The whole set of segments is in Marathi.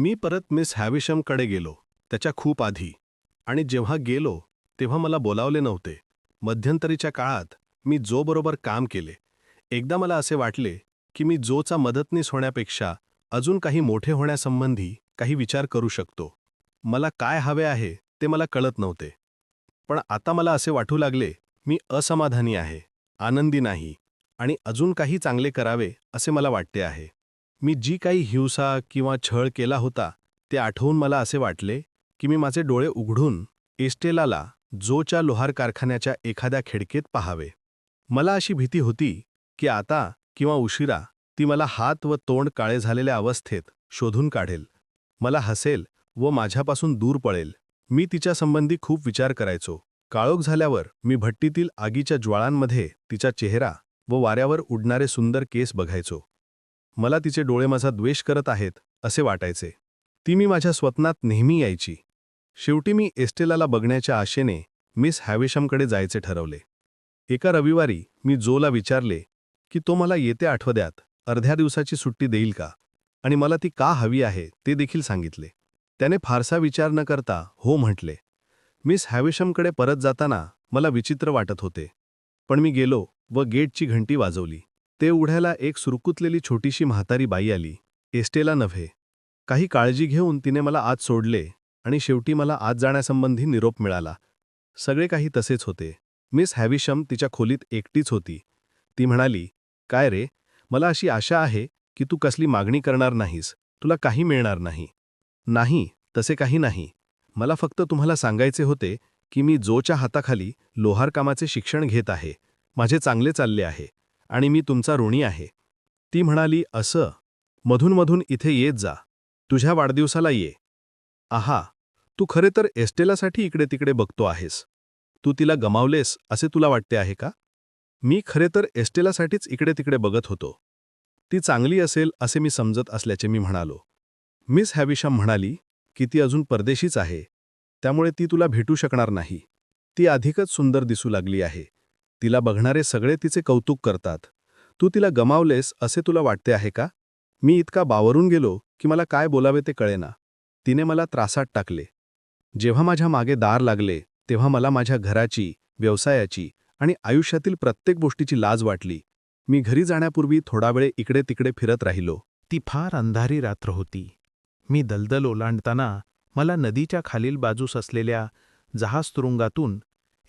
मी परत मिस हॅविशमकडे गेलो त्याच्या खूप आधी. आणि जेव्हा गेलो तेव्हा मला बोलावले नव्हते. मध्यंतरीच्या काळात मी जोबरोबर काम केले एकदा मला असे वाटले की मी जोचा मदतनीस होण्यापेक्षा अजून काही मोठे होण्यासंबंधी काही विचार करू शकतो. मला काय हवे आहे ते मला कळत नव्हते. पण आता मला असे वाटू लागले मी असमाधानी आहे आनंदी नाही आणि अजून काही चांगले करावे असे मला वाटते आहे. मी जी काही हिंसा किंवा छळ केला होता ते आठवून मला असे वाटले की मी माझे डोळे उघडून एस्टेलाला जोच्या लोहार कारखान्याच्या एखाद्या खिडकीत पाहावे. मला अशी भीती होती की आता किंवा उशिरा ती मला हात व तोंड काळे झालेल्या अवस्थेत शोधून काढेल. मला हसेल व माझ्यापासून दूर पळेल. मी तिच्यासंबंधी खूप विचार करायचो. काळोख झाल्यावर मी भट्टीतील आगीच्या ज्वाळांमध्ये तिचा चेहरा व वाऱ्यावर उडणारे सुंदर केस बघायचो. मला तिचे डोळे माझा द्वेष करत आहेत असे वाटायचे. ती मी माझ्या स्वप्नात नेहमी यायची. शेवटी मी एस्टेलाला बघण्याच्या आशेने मिस हॅवेशमकडे जायचे ठरवले. एका रविवारी मी जोला विचारले की तो मला येते आठवड्यात अर्ध्या दिवसाची सुट्टी देईल का? आणि मला ती का हवी आहे ते देखील सांगितले. त्याने फारसा विचार न करता हो म्हटले. मिस हॅविशमकडे परत जाताना मला विचित्र वाटत होते. पण मी गेलो व गेटची घंटी वाजवली. ते उघड्याला एक सुरकुतलेली छोटीशी म्हातारी बाई आली. एस्टेला नव्हे. काही काळजी घेऊन तिने मला आत सोडले आणि शेवटी मला आत जाण्यासंबंधी निरोप मिळाला. सगळे काही तसेच होते. मिस हॅविशम तिच्या खोलीत एकटीच होती. ती म्हणाली काय रे मला अशी आशा आहे की तू कसली मागणी करणार नाहीस. तुला काही मिळणार नाही. नाही तसे काही नाही. मला फक्त तुम्हाला सांगायचे होते की मी जोच्या हाताखाली लोहारकामाचे शिक्षण घेत आहे. माझे चांगले चालले आहे. आणि मी तुमचा ऋणी आहे. ती म्हणाली असं. मधूनमधून इथे येत जा. तुझ्या वाढदिवसाला ये. आहा. तू खरे तर एस्टेलासाठी इकडे तिकडे बघतो आहेस. तू तिला गमावलेस असे तुला वाटते आहे का? मी खरे तर एस्टेलासाठीच इकडे तिकडे बघत होतो. ती चांगली असेल असे मी समजत असल्याचे मी म्हणालो. मिस हॅविशम म्हणाली की ती अजून परदेशीच आहे. त्यामुळे ती तुला भेटू शकणार नाही. ती अधिकच सुंदर दिसू लागली आहे. तिला बघणारे सगळे तिचे कौतुक करतात. तू तिला गमावलेस असे तुला वाटते आहे का? मी इतका बावरून गेलो की मला काय बोलावे ते कळेना. तिने मला त्रासात टाकले. जेव्हा माझ्या मागे दार लागले तेव्हा मला माझ्या घराची व्यवसायाची आणि आयुष्यातील प्रत्येक गोष्टीची लाज वाटली. मी घरी जाण्यापूर्वी थोडा वेळ इकडे तिकडे फिरत राहिलो. ती फार अंधारी रात्र होती. मी दलदल ओलांडताना मला नदीच्या खालील बाजूस असलेल्या जहाज तुरुंगातून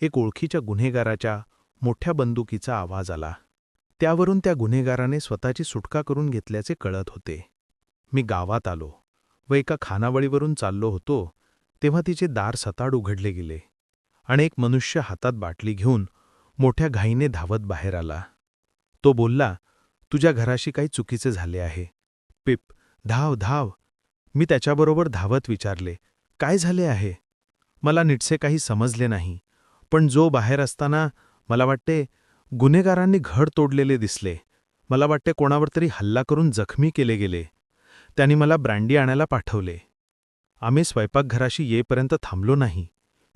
एक ओळखीच्या गुन्हेगाराच्या मोठ्या बंदुकीचा आवाज आला. त्यावरून त्या गुन्हेगाराने स्वतःची सुटका करून घेतल्याचे कळत होते. मी गावात आलो व एका खानावळीवरून चाललो होतो तेव्हा तिचे दार सताड उघडले गेले आणि एक मनुष्य हातात बाटली घेऊन मोठ्या घाईने धावत बाहेर आला. तो बोलला तुझ्या घराशी काही चुकीचे झाले आहे. पिप धाव धाव. मी त्याच्याबरोबर धावत विचारले काय झाले आहे? मला नीटसे काही समजले नाही. पण जो बाहेर असताना मला वाटते गुन्हेगारांनी घड तोडलेले दिसले. मला वाटते कोणावर तरी हल्ला करून जखमी केले गेले. त्यांनी मला ब्रँडी आणायला पाठवले. आम्ही स्वयंपाकघराशी येईपर्यंत थांबलो नाही.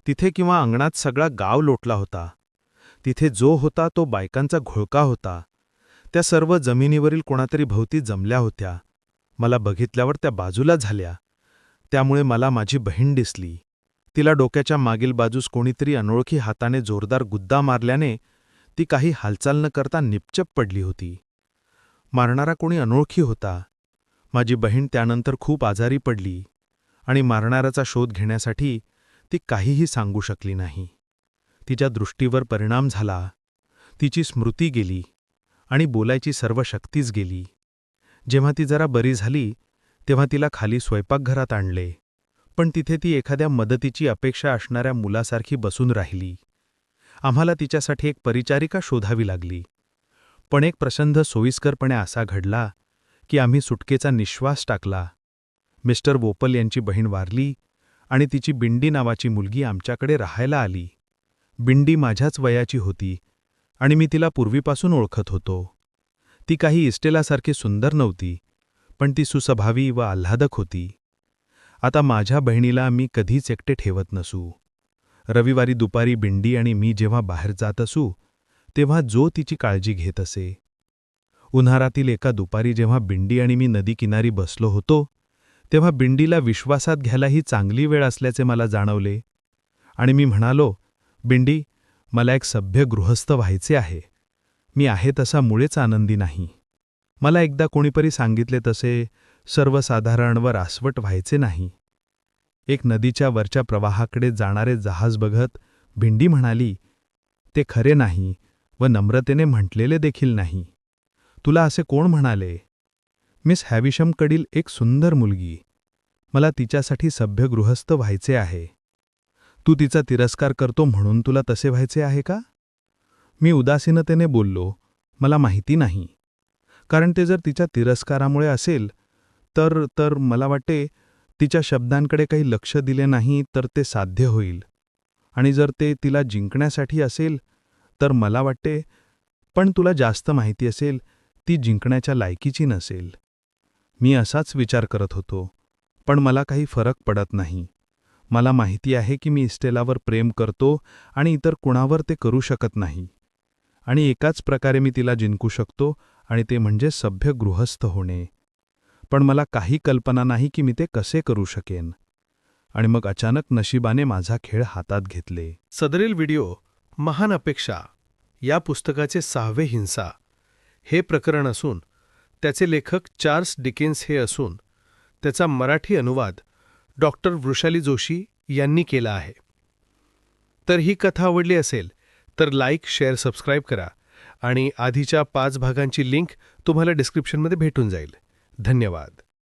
तिथे किंवा अंगणात सगळा गाव लोटला होता. तिथे जो होता तो बायकांचा घोळका होता. त्या सर्व जमिनीवरील कोणातरी भोवती जमल्या होत्या. मला बघितल्यावर त्या बाजूला झाल्या. त्यामुळे मला माझी बहीण दिसली. तिला डोक्याच्या मागील बाजूस कोणीतरी अनोळखी हाताने जोरदार गुद्दा मारल्याने ती काही हालचाल न करता निपचप पडली होती. मारणारा कोणी अनोळखी होता. माझी बहीण त्यानंतर खूप आजारी पडली आणि मारणाऱ्याचा शोध घेण्यासाठी ती काहीही सांगू शकली नाही. तिच्या दृष्टीवर परिणाम झाला. तिची स्मृती गेली आणि बोलायची सर्व शक्तीच गेली. जेव्हा ती जरा बरी झाली तेव्हा तिला खाली स्वयंपाकघरात आणले. पण तिथे ती एखाद्या मदतीची अपेक्षा असणाऱ्या मुलासारखी बसून राहिली. आम्हाला तिच्यासाठी एक परिचारिका शोधावी लागली. पण एक प्रसंध सोयीस्करपणे असा घडला की आम्ही सुटकेचा निश्वास टाकला. मिस्टर वोपल यांची बहीण वारली आणि तिची बिंडी नावाची मुलगी आमच्याकडे राहायला आली. बिंडी माझ्याच वयाची होती आणि मी तिला पूर्वीपासून ओळखत होतो. ती काही इस्टेलासारखी सुंदर नव्हती पण ती सुसभावी व आल्हादक होती. आता माझ्या बहिणीला मी कधीच एकटे ठेवत नसू. रविवारी दुपारी बिंडी आणि मी जेव्हा बाहेर जात असू तेव्हा जो तिची काळजी घेत असे. उन्हाळ्यातील एका दुपारी जेव्हा बिंडी आणि मी नदीकिनारी बसलो होतो तेव्हा बिंडीला विश्वासात घ्यायला ही चांगली वेळ असल्याचे मला जाणवले. आणि मी म्हणालो बिंडी मला एक सभ्य गृहस्थ व्हायचे आहे. मी आहे तसा मुळेच आनंदी नाही. मला एकदा कोणीपरी सांगितले तसे सर्वसाधारण व रासवट व्हायचे नाही. एक नदीच्या वरच्या प्रवाहाकडे जाणारे जहाज बघत भिंडी म्हणाली ते खरे नाही व नम्रतेने म्हटलेले देखील नाही. तुला असे कोण म्हणाले? मिस हॅविशमकडील एक सुंदर मुलगी. मला तिच्यासाठी सभ्य गृहस्थ व्हायचे आहे. तू तिचा तिरस्कार करतो म्हणून तुला तसे व्हायचे आहे का? मी उदासीनतेने बोललो मला माहिती नाही. कारण ते जर तिच्या तिरस्कारामुळे असेल तर तर मला वाटते तिच्या शब्दांकडे काही लक्ष दिले नाही तर ते साध्य होईल. आणि जर ते तिला जिंकण्यासाठी असेल तर मला वाटते पण तुला जास्त माहिती असेल ती जिंकण्याच्या लायकीची नसेल. मी असाच विचार करत होतो पण मला काही फरक पडत नाही. मला माहिती आहे की मी इस्टेलावर प्रेम करतो आणि इतर कुणावर ते करू शकत नाही. आणि एकाच प्रकारे मी तिला जिंकू शकतो आणि ते म्हणजे सभ्य गृहस्थ होणे. पण मला काही कल्पना नाही की मी ते कसे करू शकेन. आणि मग अचानक नशिबाने माझा खेळ हातात घेतले. सदरील व्हिडिओ महान अपेक्षा या पुस्तकाचे सहावे हिंसा. हे प्रकरण असून त्याचे लेखक चार्ल्स डिकेन्स हे असून त्याचा मराठी अनुवाद डॉक्टर वृषाली जोशी यांनी केला आहे. तर ही कथा आवडली असेल तर लाईक शेअर सबस्क्राईब करा. आणि आधीच्या पाच भागांची लिंक तुम्हाला डिस्क्रिप्शनमध्ये भेटून जाईल. धन्यवाद.